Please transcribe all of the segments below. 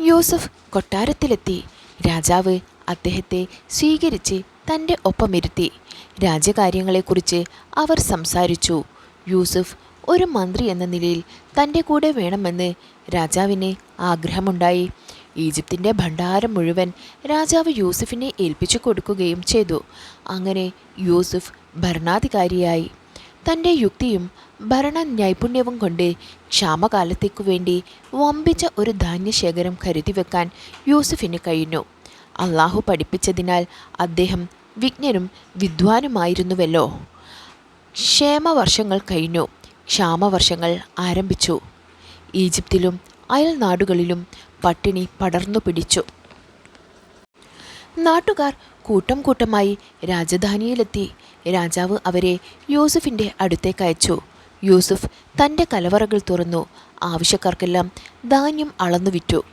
യൂസഫ് കൊട്ടാരത്തിലെത്തി. രാജാവ് അദ്ദേഹത്തെ സ്വീകരിച്ച് തന്റെ ഒപ്പമിരുത്തി. രാജ്യകാര്യങ്ങളെക്കുറിച്ച് അവർ സംസാരിച്ചു. യൂസഫ് ഒരു മന്ത്രി എന്ന നിലയിൽ തന്റെ കൂടെ വേണമെന്ന് രാജാവിന് ആഗ്രഹമുണ്ടായി. ഈജിപ്തിന്റെ ഭണ്ഡാരം മുഴുവൻ രാജാവ് യൂസഫിനെ ഏൽപ്പിച്ചു കൊടുക്കുകയും ചെയ്തു. അങ്ങനെ യൂസഫ് ഭരണാധികാരിയായി. തന്റെ യുക്തിയും ഭരണ നൈപുണ്യവും കൊണ്ട് ക്ഷാമകാലത്തേക്കു വേണ്ടി വമ്പിച്ച ഒരു ധാന്യശേഖരം കരുതി വെക്കാൻ യൂസഫിന് കഴിഞ്ഞു. അള്ളാഹു പഠിപ്പിച്ചതിനാൽ അദ്ദേഹം വിജ്ഞനും വിദ്വാനുമായിരുന്നുവല്ലോ. ക്ഷേമവർഷങ്ങൾ കഴിഞ്ഞു. ക്ഷാമവർഷങ്ങൾ ആരംഭിച്ചു. ഈജിപ്തിലും അയൽ നാടുകളിലും പട്ടിണി പടർന്നു പിടിച്ചു നാട്ടുകാർ കൂട്ടം കൂട്ടമായി രാജധാനിയിലെത്തി. രാജാവ് അവരെ യൂസഫിന്റെ അടുത്തേക്ക് അയച്ചു. യൂസുഫ് തന്റെ കലവറകൾ തുറന്നു. ആവശ്യക്കാർക്കെല്ലാം ധാന്യം അളന്നു വിറ്റു.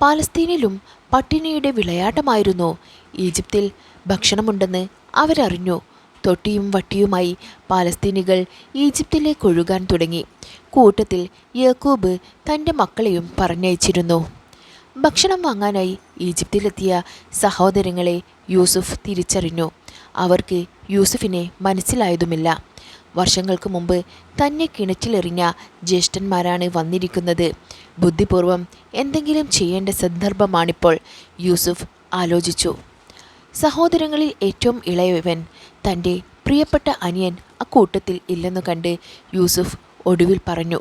പാലസ്തീനിലും പട്ടിണിയുടെ വിളയാട്ടമായിരുന്നു. ഈജിപ്തിൽ ഭക്ഷണമുണ്ടെന്ന് അവരറിഞ്ഞു. തൊട്ടിയും വട്ടിയുമായി പാലസ്തീനികൾ ഈജിപ്തിലേക്ക് ഒഴുകാൻ തുടങ്ങി. കൂട്ടത്തിൽ യേക്കൂബ് തന്റെ മക്കളെയും പറഞ്ഞയച്ചിരുന്നു. ഭക്ഷണം വാങ്ങാനായി ഈജിപ്തിലെത്തിയ സഹോദരങ്ങളെ യൂസുഫ് തിരിച്ചറിഞ്ഞു. അവർക്ക് യൂസുഫിനെ മനസ്സിലായതുമില്ല. വർഷങ്ങൾക്ക് മുമ്പ് തന്നെ കിണറ്റിലെറിഞ്ഞ ജ്യേഷ്ഠന്മാരാണ് വന്നിരിക്കുന്നത്. ബുദ്ധിപൂർവം എന്തെങ്കിലും ചെയ്യേണ്ട സന്ദർഭമാണിപ്പോൾ യൂസുഫ് ആലോചിച്ചു. സഹോദരങ്ങളിൽ ഏറ്റവും ഇളയവൻ തന്റെ പ്രിയപ്പെട്ട അനിയൻ അക്കൂട്ടത്തിൽ ഇല്ലെന്നു കണ്ട് യൂസുഫ് ഒടുവിൽ പറഞ്ഞു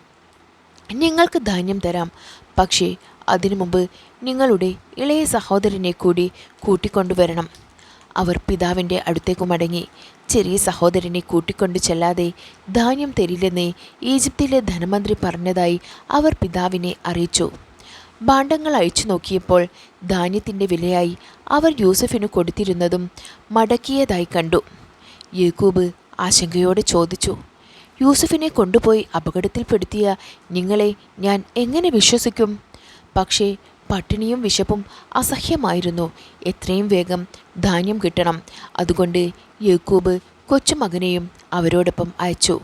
ഞങ്ങൾക്ക് ധാന്യം തരാം. പക്ഷേ അതിനു മുമ്പ് നിങ്ങളുടെ ഇളയ സഹോദരനെ കൂടി കൂട്ടിക്കൊണ്ടുവരണം. അവർ പിതാവിന്റെ അടുത്തേക്ക് മടങ്ങി ചെറിയ സഹോദരനെ കൂട്ടിക്കൊണ്ടു ചെല്ലാതെ ധാന്യം തരില്ലെന്ന് ഈജിപ്തിലെ ധനമന്ത്രി പറഞ്ഞതായി അവർ പിതാവിനെ അറിയിച്ചു. ഭാണ്ഡങ്ങൾ അയച്ചു നോക്കിയപ്പോൾ ധാന്യത്തിന്റെ വിലയായി അവർ യൂസഫിന് കൊടുത്തിരുന്നതും മടക്കിയതായി കണ്ടു. യേക്കൂബ് ആശങ്കയോടെ ചോദിച്ചു യൂസഫിനെ കൊണ്ടുപോയി അപകടത്തിൽപ്പെടുത്തിയ നിങ്ങളെ ഞാൻ എങ്ങനെ വിശ്വസിക്കും? പക്ഷേ പട്ടിണിയും വിശപ്പും അസഹ്യമായിരുന്നു. എത്രയും വേഗം ധാന്യം കിട്ടണം. അതുകൊണ്ട് യേക്കൂബ് കൊച്ചുമകനെയും അവരോടൊപ്പം അയച്ചു.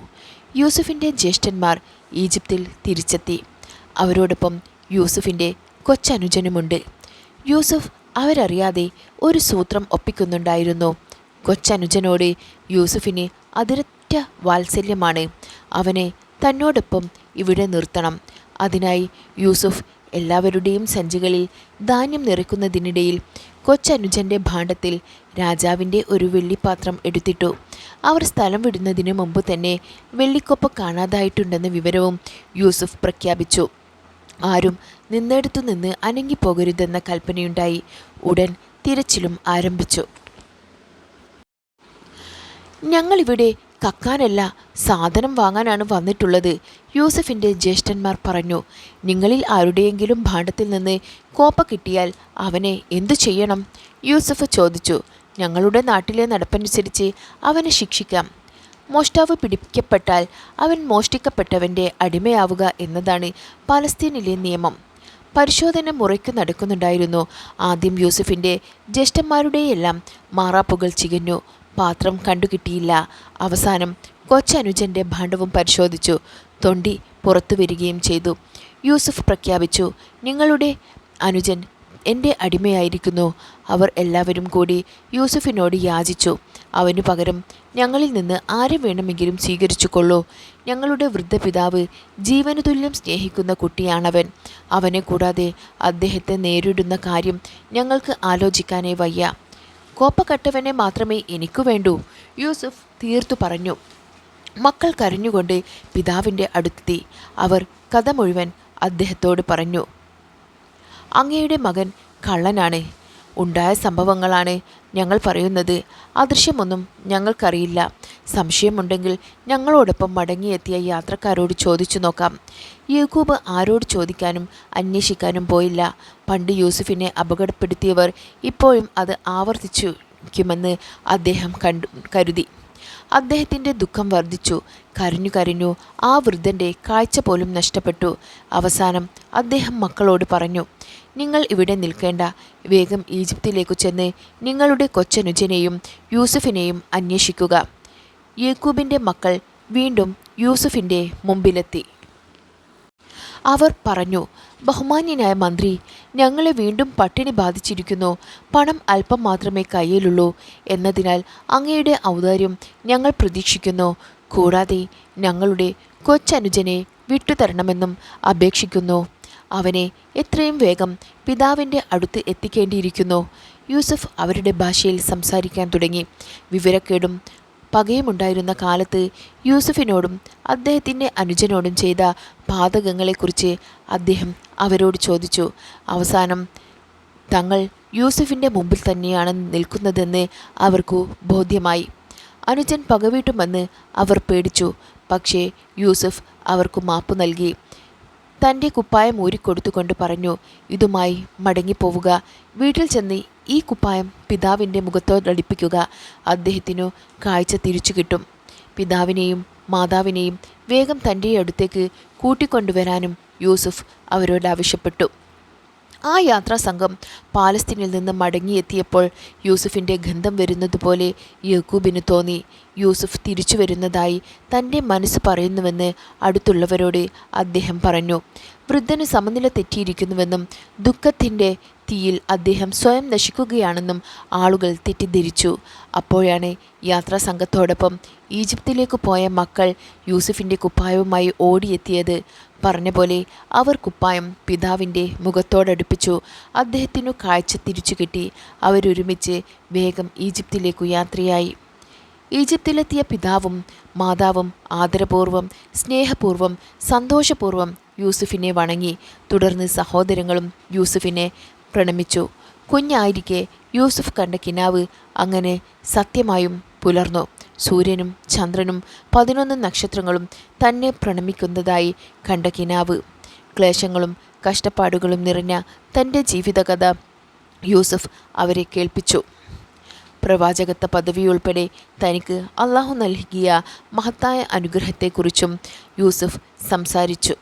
യൂസഫിന്റെ ജ്യേഷ്ഠന്മാർ ഈജിപ്തിൽ തിരിച്ചെത്തി. അവരോടൊപ്പം യൂസഫിന്റെ കൊച്ചനുജനുമുണ്ട്. യൂസഫ് അവരറിയാതെ ഒരു സൂത്രം ഒപ്പിക്കുന്നുണ്ടായിരുന്നു. കൊച്ചനുജനോട് യൂസഫിന് അതിരറ്റ വാത്സല്യമാണ്. അവനെ തന്നോടൊപ്പം ഇവിടെ നിർത്തണം. അതിനായി യൂസുഫ് എല്ലാവരുടെയും സഞ്ചികളിൽ ധാന്യം നിറയ്ക്കുന്നതിനിടയിൽ കൊച്ചനുജന്റെ ഭാണ്ഡത്തിൽ രാജാവിന്റെ ഒരു വെള്ളിപ്പാത്രം എടുത്തിട്ടു. അവർ സ്ഥലം വിടുന്നതിന് മുമ്പ് തന്നെ വെള്ളിക്കൊപ്പ കാണാതായിട്ടുണ്ടെന്ന വിവരവും യൂസുഫ് പ്രഖ്യാപിച്ചു. ആരും നിന്നെടുത്തു നിന്ന് അനങ്ങിപ്പോകരുതെന്ന കൽപ്പനയുണ്ടായി. ഉടൻ തിരച്ചിലും ആരംഭിച്ചു. ഞങ്ങളിവിടെ കക്കാനല്ല സാധനം വാങ്ങാനാണ് വന്നിട്ടുള്ളത് യൂസഫിന്റെ ജ്യേഷ്ഠന്മാർ പറഞ്ഞു. നിങ്ങളിൽ ആരുടെയെങ്കിലും ഭാണ്ഡത്തിൽ നിന്ന് കോപ്പ കിട്ടിയാൽ അവനെ എന്തു ചെയ്യണം? യൂസഫ് ചോദിച്ചു. ഞങ്ങളുടെ നാട്ടിലെ നടപ്പനുസരിച്ച് അവനെ ശിക്ഷിക്കാം. മോഷ്ടാവ് പിടിക്കപ്പെട്ടാൽ അവൻ മോഷ്ടിക്കപ്പെട്ടവന്റെ അടിമയാവുക എന്നതാണ് പലസ്തീനിലെ നിയമം. പരിശോധന മുറയ്ക്ക് നടക്കുന്നുണ്ടായിരുന്നു. ആദ്യം യൂസഫിന്റെ ജ്യേഷ്ഠന്മാരുടെയെല്ലാം മാറാപ്പുകൾ ചികഞ്ഞു. പാത്രം കണ്ടുകിട്ടിയില്ല. അവസാനം കൊച്ചനുജന്റെ ഭാണ്ഡവും പരിശോധിച്ചു. തൊണ്ടി പുറത്തു വരികയും ചെയ്തു. യൂസുഫ് പ്രഖ്യാപിച്ചു നിങ്ങളുടെ അനുജൻ എന്റെ അടിമയായിരിക്കുന്നു. അവർ എല്ലാവരും കൂടി യൂസുഫിനോട് യാചിച്ചു. അവനു പകരം ഞങ്ങളിൽ നിന്ന് ആരെ വേണമെങ്കിലും സ്വീകരിച്ചു കൊള്ളൂ ഞങ്ങളുടെ വൃദ്ധപിതാവ് ജീവനു തുല്യം സ്നേഹിക്കുന്ന കുട്ടിയാണവൻ. അവനെ കൂടാതെ അദ്ദേഹത്തെ നേരിടുന്ന കാര്യം ഞങ്ങൾക്ക് ആലോചിക്കാനേ വയ്യ. കോപ്പക്കട്ടവനെ മാത്രമേ എനിക്കു വേണ്ടൂ യൂസുഫ് തീർത്തു പറഞ്ഞു. മക്കൾ കരഞ്ഞുകൊണ്ട് പിതാവിന്റെ അടുത്തെത്തി. അവർ കഥ മുഴുവൻ അദ്ദേഹത്തോട് പറഞ്ഞു. അങ്ങയുടെ മകൻ കള്ളനാണ്. ഉണ്ടായ സംഭവങ്ങളാണ് ഞങ്ങൾ പറയുന്നത്. അദൃശ്യമൊന്നും ഞങ്ങൾക്കറിയില്ല. സംശയമുണ്ടെങ്കിൽ ഞങ്ങളോടൊപ്പം മടങ്ങിയെത്തിയ യാത്രക്കാരോട് ചോദിച്ചു നോക്കാം. യൂക്കൂബ് ആരോട് ചോദിക്കാനും അന്വേഷിക്കാനും പോയില്ല. പണ്ട് യൂസുഫിനെ അപകടപ്പെടുത്തിയവർ ഇപ്പോഴും അത് ആവർത്തിച്ചുമെന്ന് അദ്ദേഹം കണ്ടു കരുതി. അദ്ദേഹത്തിന്റെ ദുഃഖം വർദ്ധിച്ചു. കരഞ്ഞു കരഞ്ഞു ആ വൃദ്ധന്റെ കാഴ്ച പോലും നഷ്ടപ്പെട്ടു. അവസാനം അദ്ദേഹം മക്കളോട് പറഞ്ഞു നിങ്ങൾ ഇവിടെ നിൽക്കേണ്ട. വേഗം ഈജിപ്തിലേക്കു ചെന്ന് നിങ്ങളുടെ കൊച്ചനുജനെയും യൂസഫിനെയും അന്വേഷിക്കുക. യേക്കൂബിന്റെ മക്കൾ വീണ്ടും യൂസഫിന്റെ മുമ്പിലെത്തി. അവർ പറഞ്ഞു ബഹുമാന്യനായ മന്ത്രി ഞങ്ങളെ വീണ്ടും പട്ടിണി ബാധിച്ചിരിക്കുന്നു. പണം അല്പം മാത്രമേ കയ്യിലുള്ളൂ. എന്നതിനാൽ അങ്ങയുടെ ഔദാര്യം ഞങ്ങൾ പ്രതീക്ഷിക്കുന്നു. കൂടാതെ ഞങ്ങളുടെ കൊച്ചനുജനെ വിട്ടുതരണമെന്നും അപേക്ഷിക്കുന്നു. അവനെ എത്രയും വേഗം പിതാവിന്റെ അടുത്ത് എത്തിക്കേണ്ടിയിരിക്കുന്നു. യൂസഫ് അവരുടെ ഭാഷയിൽ സംസാരിക്കാൻ തുടങ്ങി. വിവരക്കേടും പകയുമുണ്ടായിരുന്ന കാലത്ത് യൂസഫിനോടും അദ്ദേഹത്തിന്റെ അനുജനോടും ചെയ്ത പാതകങ്ങളെക്കുറിച്ച് അദ്ദേഹം അവരോട് ചോദിച്ചു. അവസാനം തങ്ങൾ യൂസഫിന്റെ മുമ്പിൽ തന്നെയാണ് നിൽക്കുന്നതെന്ന് അവർക്കു ബോധ്യമായി. അനുജൻ പകവീട്ടുമെന്ന് അവർ പേടിച്ചു. പക്ഷേ യൂസഫ് അവർക്ക് മാപ്പ് നൽകി. തന്റെ കുപ്പായം ഊരിക്കൊടുത്തുകൊണ്ട് പറഞ്ഞു ഇതുമായി മടങ്ങിപ്പോവുക. വീട്ടിൽ ചെന്ന് ഈ കുപ്പായം പിതാവിന്റെ മുഖത്തോടടിപ്പിക്കുക അദ്ദേഹത്തിനു കാഴ്ച തിരിച്ചു കിട്ടും. പിതാവിനെയും മാതാവിനെയും വേഗം തന്റെ അടുത്തേക്ക് കൂട്ടിക്കൊണ്ടുവരാനും യൂസുഫ് അവരോട് ആവശ്യപ്പെട്ടു. ആ യാത്രാ സംഘം പാലസ്തീനിൽ നിന്ന് മടങ്ങിയെത്തിയപ്പോൾ യൂസുഫിന്റെ ഗന്ധം വരുന്നതുപോലെ യക്കൂബിന് തോന്നി. യൂസുഫ് തിരിച്ചു വരുന്നതായി തന്റെ മനസ്സ് പറയുന്നുവെന്ന് അടുത്തുള്ളവരോട് അദ്ദേഹം പറഞ്ഞു. വൃദ്ധന് സമനില തെറ്റിയിരിക്കുന്നുവെന്നും ദുഃഖത്തിന്റെ തീയിൽ അദ്ദേഹം സ്വയം നശിക്കുകയാണെന്നും ആളുകൾ തെറ്റിദ്ധരിച്ചു. അപ്പോഴാണ് യാത്രാ സംഘത്തോടൊപ്പം ഈജിപ്തിലേക്ക് പോയ മക്കൾ യൂസുഫിന്റെ കുപ്പായവുമായി ഓടിയെത്തിയത്. പറഞ്ഞ പോലെ അവർ കുപ്പായം പിതാവിന്റെ മുഖത്തോടടുപ്പിച്ചു. അദ്ദേഹത്തിനു കാഴ്ച തിരിച്ചു കിട്ടി. അവരൊരുമിച്ച് വേഗം ഈജിപ്തിലേക്കു യാത്രയായി. ഈജിപ്തിലെത്തിയ പിതാവും മാതാവും ആദരപൂർവം സ്നേഹപൂർവം സന്തോഷപൂർവം യൂസുഫിനെ വണങ്ങി. തുടർന്ന് സഹോദരങ്ങളും യൂസുഫിനെ പ്രണമിച്ചു. കുഞ്ഞായിരിക്കെ യൂസുഫ് കണ്ട കിനാവ് അങ്ങനെ സത്യമായും പുലർന്നു. സൂര്യനും ചന്ദ്രനും പതിനൊന്ന് നക്ഷത്രങ്ങളും തന്നെ പ്രണമിക്കുന്നതായി കണ്ട കിനാവ്. ക്ലേശങ്ങളും കഷ്ടപ്പാടുകളും നിറഞ്ഞ തന്റെ ജീവിതകഥ യൂസഫ് അവരെ കേൾപ്പിച്ചു. പ്രവാചകത്വ പദവിയുൾപ്പെടെ തനിക്ക് അള്ളാഹു നൽകിയ മഹത്തായ അനുഗ്രഹത്തെക്കുറിച്ചും യൂസഫ് സംസാരിച്ചു.